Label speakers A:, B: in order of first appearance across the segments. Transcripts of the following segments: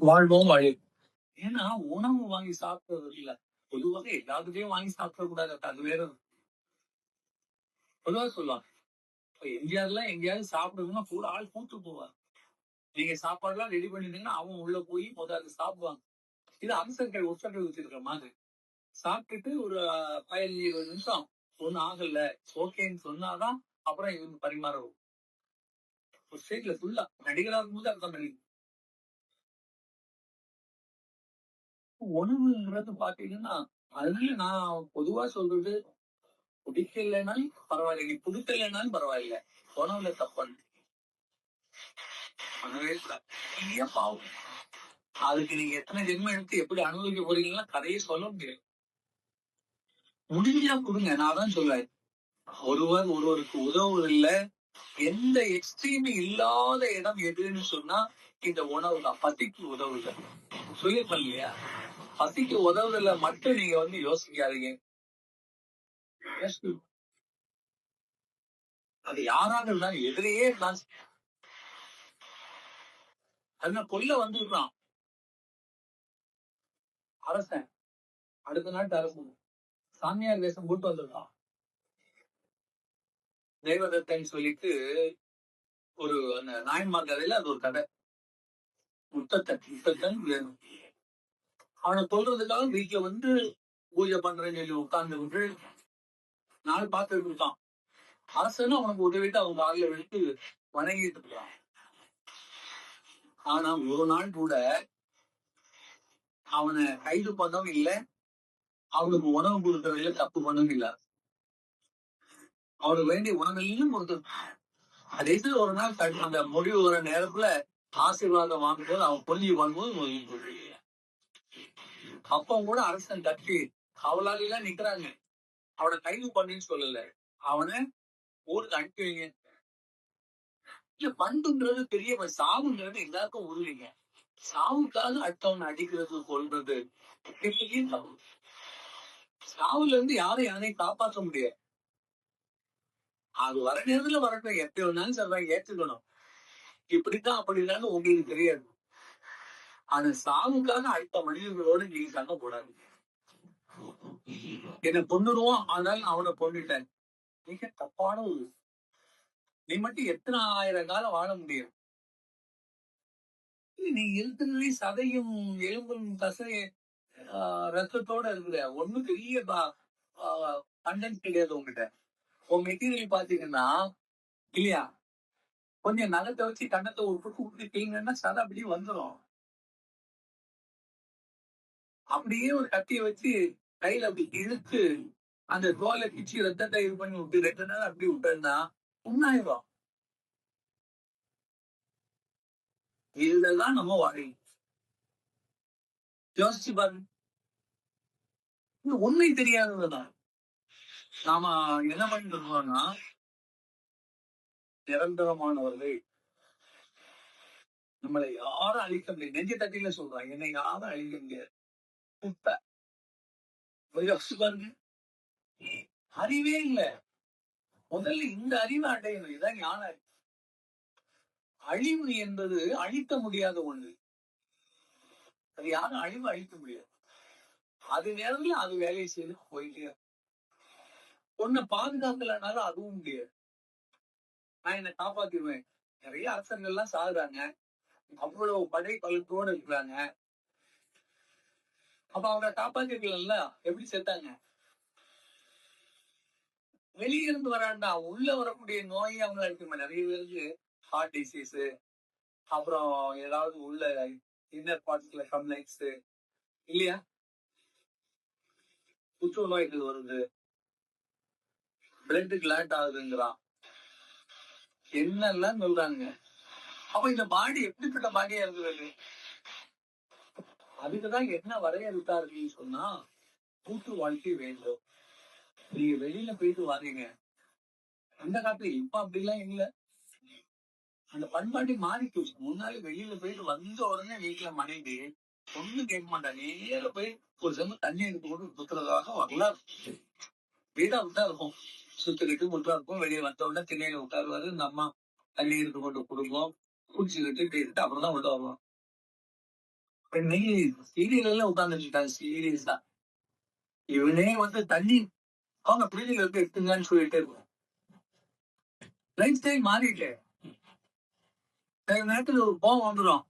A: வாழ்வோம் வழி. ஏன்னா உணவு வாங்கி சாப்பிடுறது இல்ல. பொதுவாக எல்லாத்துலயும் வாங்கி சாப்பிட கூடாது அது வேற. பொதுவா சொல்லலாம். இப்ப எங்கேயாவது எங்கேயாவது சாப்பிடுதுன்னா கூட ஆள் கூட்டு போவார் நீங்க சாப்பாடு எல்லாம் ரெடி பண்ணிட்டீங்கன்னா அவன் உள்ள போய் முதல்ல சாப்பிடுவாங்க. இது அம்சங்கள் உச்சங்கள் வச்சிருக்கிற மாதிரி. சாப்பிட்டுட்டு ஒரு பதினஞ்சு இருபது நிமிஷம் ஒண்ணும் ஆகல ஓகேன்னு சொன்னாதான் அப்புறம் இவங்க பரிமாறவும். ஒரு ஸ்டேட்ல ஃபுல்லா நடிகரா இருக்கும்போது அர்த்தம் பண்ணி உணவுங்கிறது பாத்தீங்கன்னா அதனால நான் பொதுவா சொல்றது பிடிக்கலைனாலும் பரவாயில்ல. நீ பிடிக்கலைனாலும் பரவாயில்ல. உணவுல தப்பண்ணு பாவம். அதுக்கு நீங்க எத்தனை ஜென்மம் எடுத்து எப்படி அனுபவிக்க போறீங்கன்னா கதையை சொல்ல முடியாது. முடிஞ்சா கொடுங்க. நான் தான் சொல்லுவேன் ஒருவர் ஒருவருக்கு உதவுவதில்ல. எந்த எக்ஸ்ட்ரீம் இல்லாத இடம் எதுன்னு சொன்னா இந்த உணவு தான். பசிக்கு உதவுதல். சொல்லியிருப்பேன் இல்லையா? பசிக்கு உதவுதல மட்டும் நீங்க வந்து யோசிக்காதீங்க. அது யாராக இருந்தாலும் எதிரையே இருந்தாலும். அதுல கொல்ல வந்துடுறான். அரசன் அடுத்த நாட்டு அரசன் சாமியார் வேஷம் போட்டு வந்துடுறான். தேவதத்தன் சொல்லிட்டு ஒரு அந்த நாயன்மார் கதையில அது ஒரு கதை. முத்தத்தன் முத்தத்தன் வேணும். அவனை கொல்றதுக்காக வீட்டுல வந்து பூஜை பண்றேன்னு சொல்லி உட்கார்ந்து கொண்டு நாள் பார்த்துட்டு இருக்கான் அரசன் அவனுக்கு உதவிட்டு அவங்க காலில் விழுத்து வணங்கிட்டு இருக்கான் ஆனா ஒரு நாள் கூட அவனை கைது பண்ணவும் இல்லை. அவனுக்கு உணவு கொடுக்கறதுல தப்பு பண்ணவும் இல்லை. அவனுக்கு வேண்டிய உணவெல்லாம் கொடுத்து அதே இது ஒரு நாள் அந்த முடிவு வர நேரத்துல ஆசீர்வாதம் வாங்கும்போது அவன் பொல்லி வாங்கும்போது அப்பவும் அப்ப கூட அரசன் தட்டி அவளால எல்லாம் நிக்கிறாங்க. அவனை கைது பண்ணின்னு சொல்லல. அவனை ஊருக்கு அனுப்பி வைங்க. இல்ல பண்புன்றது பெரிய சாவுன்றது எல்லாருக்கும் உருவீங்க. சாவுக்காக அடுத்தவனை அடிக்கிறது கொள்றது சாவுல இருந்து யாரும் யாரையும் காப்பாற்ற முடியாது. அது வர நேரத்துல வரட்டும். எப்படி வேணாலும் சொல்றாங்க ஏத்துக்கணும். இப்படித்தான் அப்படிதான் உங்களுக்கு தெரியாது. அது சாவுக்காக அடுத்த மனிதர்களோட நீங்க சண்டை போடாது என்னை பொண்ணுருவோம் ஆனால் அவனை கொண்டுட்டேன் மிக தப்பான ஒரு நீ மட்டும் எத்தனை ஆயிரம் காலம் வாழ முடியும்? நீ எழுத்துல சதையும் எலும்பும் தசை ரத்தத்தோட இருக்கிற ஒண்ணும் பெரிய கண்டென்ட் கிடையாது உங்ககிட்ட உன் மெட்டீரியல் பாத்தீங்கன்னா இல்லையா? கொஞ்சம் நகத்தை வச்சு கண்ணத்தை ஒரு புட்டு விட்டுட்டீங்கன்னா சதை அப்படியே வந்துடும் அப்படியே ஒரு கத்தியை வச்சு கையில அப்படி இழுத்து அந்த தோலை பிச்சு ரத்தத்தை இது பண்ணி விட்டு ரெண்டு நாள் அப்படி விட்டேன்னா உண்ணாயிரும் இதுலதான் நம்ம வாழை யோசிச்சு பாருங்க உண்மை தெரியாததுதான். நாம என்ன பண்ணிட்டு இருக்கோம்னா நிரந்தரமானவர்கள். நம்மளை யாரும் அழிக்க முடியாது. நெஞ்ச தட்டில சொல்றாங்க என்னை யாரும் அழிக்க முடியாது. யோசிச்சு பாருங்க அறிவே இல்லை. முதல்ல இந்த அறிவை அடையணும். இதான் ஞான அறிவு. அழிவு என்பது அழிக்க முடியாத ஒண்ணு. அது யாரும் அழிவு அழிக்க முடியாது. அது நேரத்துல அது வேலையை செய்து போயிட்டே இருக்கும். பாதுகாக்கலனாலும் அதுவும் முடியாது. நான் என்னை காப்பாத்திடுவேன். நிறைய அரசர்கள்லாம் சாகுறாங்க. அவ்வளவு படை பலத்தோடு இருக்கிறாங்க. அப்ப அவங்க காப்பாத்திருக்கல எப்படி செத்தாங்க? வெளிய இருந்து வராண்டா உள்ள வரக்கூடிய நோய் அவங்க நிறைய பேருக்கு ஹார்ட் டிசீஸ் அப்புறம் ஏதாவது உள்ள இன்னர் பார்ட்ஸ்ல கம்ப்ளைண்ட்ஸ் இல்லையா? புற்று நோய்கள் வருது பிளட் கிளாட் ஆகுதுங்கிறான். என்னெல்லாம் சொல்றாங்க? அப்ப இந்த பாடி எப்படிப்பட்ட பாடியா இருக்கிறது அதுக்குதான் என்ன வரையறுத்தார்கள் சொன்னா கூட்டு வாழ்க்கை வேண்டும். நீங்க வெளியில போயிட்டு வரீங்க அந்த காலத்துல இப்ப அப்படிலாம் இல்ல. அந்த பண்பாட்டி மாறிட்டு முன்னாடி வெளியில போயிட்டு வந்த உடனே வீட்டுல மனைவி ஒண்ணும் கேட்க மாட்டா. நேர போய் ஒரு செம்ம தண்ணி எடுத்து போட்டு சுத்துறதாக வரலாறு வீடா விட்டா இருக்கும். சுத்திக்கிட்டு முட்டா இருக்கும். வெளியே வந்த உடனே திண்ணையில உட்காருவாரு. இந்த அம்மா தண்ணி எடுத்து கொண்டு குடும்பம் குடிச்சுக்கிட்டு அப்புறம் தான் உள்ள வருவோம். இன்னைக்கு சீரியல் எல்லாம் உட்கார்ந்துருக்காங்க தான். இவனே வந்து தண்ணி அவங்க பிள்ளைகளுக்கு எடுத்துங்கன்னு சொல்லிட்டே இருக்கும் லைஃப் ஸ்டைல் மாறிட்டு. சில நேரத்துல ஒரு கோவம் வந்துடும்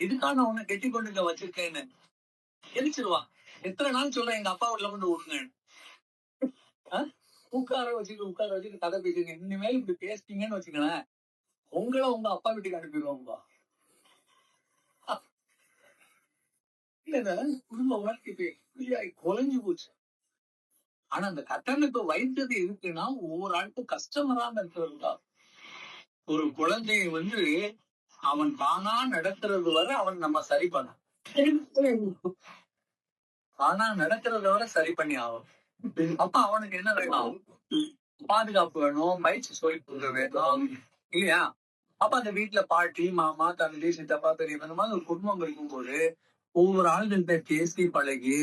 A: இதுக்கான உன்னை கெட்டி கொண்டு இங்க வச்சிருக்கேன்னு? எரிச்சிருவான் எத்தனை நாள் சொல்றேன் எங்க அப்பா வீட்டுல கொண்டு விடுங்க உட்கார வச்சுட்டு உட்கார வச்சுட்டு கதை பேசுங்க இனிமேல் இப்படி பேசிட்டீங்கன்னு வச்சுக்கோங்களேன். உங்களை உங்க அப்பா வீட்டுக்கு அனுப்பிடுவாங்கப்பா. இல்ல குடும்ப வாழ்க்கை இப்படியாய் குலைஞ்சு போச்சு. ஆனா அந்த கட்டமைப்பு வைத்தது இருக்குன்னா ஒவ்வொரு ஆளுக்கும் கஷ்டம் வராம இருக்கிறதுதான். ஒரு குழந்தையை வந்து அவன் தானா நடக்கிறது வரை அவன் நம்ம சரி பண்ண தானா நடக்கிறது வரை சரி பண்ணி ஆகும் அப்ப அவனுக்கு என்ன வேணும்? பாதுகாப்பு வேணும் பயிற்சி சொல்லி கொடுக்க வேணும் இல்லையா? அப்ப அந்த வீட்டுல பாட்டி மாமா தம்பி சித்தப்பா பெரியப்பா மாதிரி ஒரு குடும்பம் இருக்கும்போது ஒவ்வொரு ஆளுகள்கிட்ட பேசி பழகி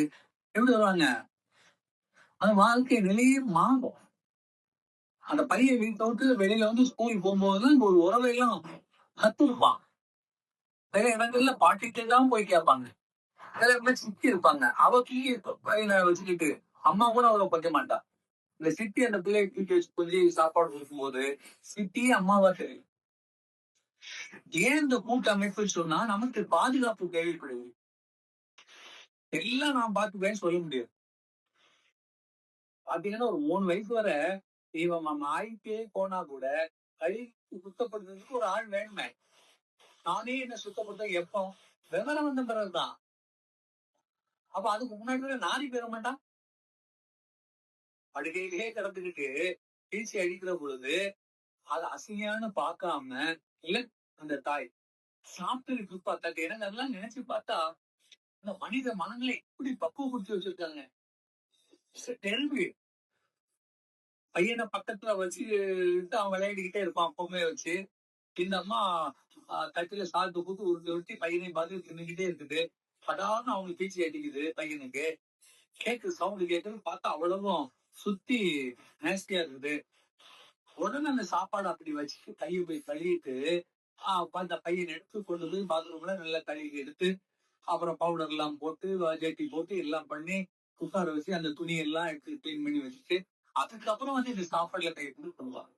A: எப்படி வருவாங்க அந்த வாழ்க்கை நிலையே மாறும். அந்த பையன் வீட்டை விட்டு வெளியில வந்து ஸ்கூல் போகும்போது ஒரு உறவையெல்லாம் கத்துருப்பான் சில இடங்கள்ல பாட்டிட்டு தான் போய் கேட்பாங்க. சில இடத்துல சித்தி இருப்பாங்க. அவ கீழே பையனை வச்சுக்கிட்டு அம்மா கூட அவரை பற்ற மாட்டா. இந்த சிட்டி அந்த பிள்ளையை தூக்கி வச்சு கொஞ்சம் சாப்பாடு கொடுக்கும்போது சிட்டி அம்மாவா தெரியும். ஏன் இந்த கூட்டமைப்பு சொன்னா நமக்கு பாதுகாப்பு தேவைப்படுது. எல்லாம் நான் பார்த்துப்பேன்னு சொல்ல முடியாது. பாத்தீங்கன்னா ஒரு மூணு வயசு வரை இவன் நம்ம ஆயிட்டே போனா கூட கை சுத்தப்படுத்துறதுக்கு ஒரு ஆள் வேணுமே. நானே என்ன சுத்தப்படுத்த எப்போ? விவரம் வந்த பிறகுதான் அப்ப அதுக்கு முன்னாடி வரை நாரி பெற மாட்டான் படுகையிலே கிடந்துக்கிட்டு பீச்சி அடிக்கிற பொழுது அது அசையான்னு பார்க்காம இல்ல அந்த தாய் சாப்பிட்டு இருப்பா தட்டு எனக்கு அதெல்லாம் நினைச்சு பார்த்தா இந்த மனித மனங்களை எப்படி பக்குவப்படுத்தி வச்சிருக்காங்க? பையனை பக்கத்துல வச்சு அவன் விளையாடிக்கிட்டே இருப்பான் பொம்மையை வச்சு. இந்த அம்மா கட்டில சாத்து கூத்து உருட்டி உருட்டி பையனை பார்த்து தின்னுக்கிட்டே இருக்குது. படான்னு அவனுக்கு பீச்சி அடிக்குது பையனுக்கு. கேக்கு சவுண்ட் கேக்குது பார்த்தா அவ்வளவும் சுத்தி நேஸ்டியா இருக்குது. உடனே அந்த சாப்பாடு அப்படி வச்சுட்டு கையை போய் கழுவிட்டு அந்த பையன் எடுத்து கொண்டு போய் பாத்ரூம்ல நல்லா கழுவி எடுத்து அப்புறம் பவுடர் எல்லாம் போட்டு ஜெட்டி போட்டு எல்லாம் பண்ணி உட்கார வச்சு அந்த துணி எல்லாம் எடுத்து கிளீன் பண்ணி வச்சுட்டு அதுக்கப்புறம் வந்து இந்த சாப்பாடுல கை கொண்டு பண்ணுவாங்க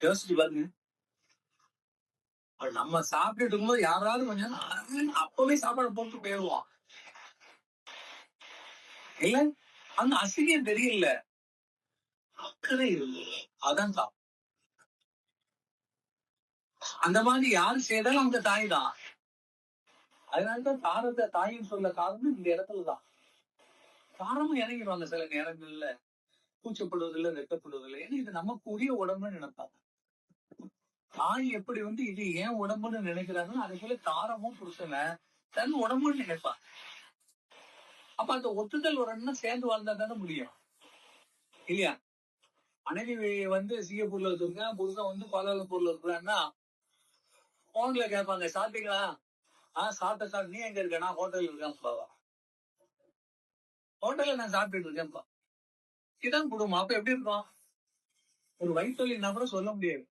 A: யோசிச்சு பாருங்க. நம்ம சாப்பிட்டுட்டு இருக்கும்போது யாராவது கொஞ்சம் அப்பவே சாப்பாடு போட்டு போயிடுவோம் இல்ல? அந்த அசிங்கம் தெரியல. அக்கறை இருக்கு அதான் தான் அந்த மாதிரி யார் செய்தாலும் அந்த தாய் தான். அதனாலதான் தாரத்தை தாயின்னு சொல்ல காரணம் இந்த இடத்துலதான் காரணமும் இறங்கிடுவாங்க சில நேரங்கள்ல. கூச்சப்படுவதில்லை வெட்டப்படுவதில்லை ஏன்னா இது நமக்கு உரிய உடம்புன்னு நினைப்பாங்க. தாய் எப்படி வந்து இது ஏன் உடம்புன்னு நினைக்கிறாங்கன்னு அதே போல தாரமும் புருஷனை தன் உடம்புன்னு நினைப்பாங்க. அப்ப அந்த ஒத்துதல் உடனே சேர்ந்து வாழ்ந்தா தானே முடியும். இல்லையா? மனைவி வந்து சிங்கப்பூர்ல இருக்காங்க புருஷன் வந்து கோலாலம்பூர்ல இருக்கிறான்னா போன்ல கேட்பாங்க சாப்பிட்டீங்களா? ஆஹ் சாப்பிட்ட சாப்பிட்டு. நீ எங்க இருக்க? நான் ஹோட்டல்ல இருக்கேன் பாவா. ஹோட்டல்ல நான் சாப்பிட்டுட்டு இருக்கேன்ப்பா. இதான் குடும்பம் அப்ப எப்படி இருக்கும்? ஒரு வயிற்றுனா கூட சொல்ல முடியாது.